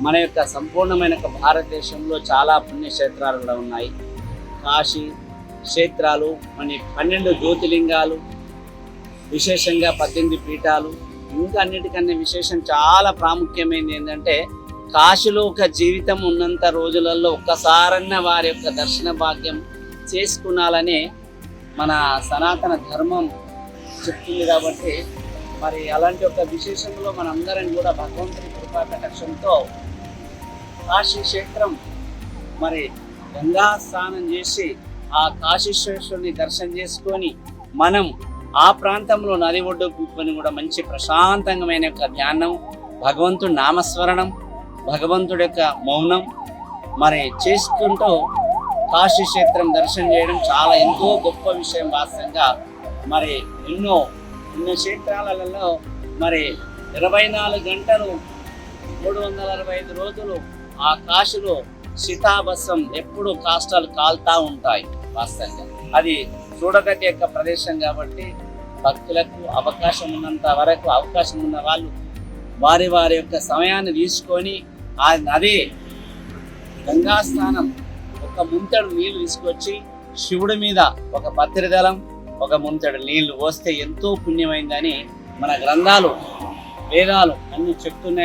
మన యొక్క సంపూర్ణమైన భారతదేశంలో చాలా పుణ్యక్షేత్రాలు కూడా ఉన్నాయి. కాశీ క్షేత్రాలు మన పన్నెండు జ్యోతిలింగాలు విశేషంగా పద్దెనిమిది పీఠాలు ఇంకా అన్నిటికన్నా విశేషం చాలా ప్రాముఖ్యమైనది ఏంటంటే కాశీలో ఒక జీవితం ఉన్నంత రోజులలో ఒక్కసారన్న వారి యొక్క దర్శన భాగ్యం చేసుకున్నాలని మన సనాతన ధర్మం చెప్తుంది కాబట్టి మరి అలాంటి ఒక విశేషంలో మనందరం కూడా భగవంతుని కృపా కటాక్షంతో కాశీ క్షేత్రం మరి గంగా స్నానం చేసి ఆ కాశీశ్వరుని దర్శనం చేసుకొని మనం ఆ ప్రాంతంలో నది ఒడ్డు కూర్చొని కూడా మంచి ప్రశాంతమైన యొక్క ధ్యానం భగవంతుడి నామస్మరణం భగవంతుడి యొక్క మౌనం మరి చేసుకుంటూ కాశీ క్షేత్రం దర్శనం చేయడం చాలా ఎంతో గొప్ప విషయం వాస్తవంగా. మరి ఎన్నో ఎన్నో క్షేత్రాలలో మరి ఇరవై నాలుగు గంటలు మూడు వందల అరవై ఐదు రోజులు ఆ కాశీలో శితాభస్సం ఎప్పుడు కాష్టాలు కాలుతా ఉంటాయి వాస్తవంగా అది చూడదగ్గ యొక్క ప్రదేశం కాబట్టి భక్తులకు అవకాశం ఉన్నంత వరకు అవకాశం ఉన్న వాళ్ళు వారి వారి యొక్క సమయాన్ని తీసుకొని ఆ నది గంగా స్నానం ఒక ముంతడు నీళ్ళు తీసుకొచ్చి శివుడి మీద ఒక పత్రిదళం ఒక ముంతడు నీళ్ళు పోస్తే ఎంతో పుణ్యమైందని మన గ్రంథాలు వేదాలు అన్ని చెప్తున్నాయి.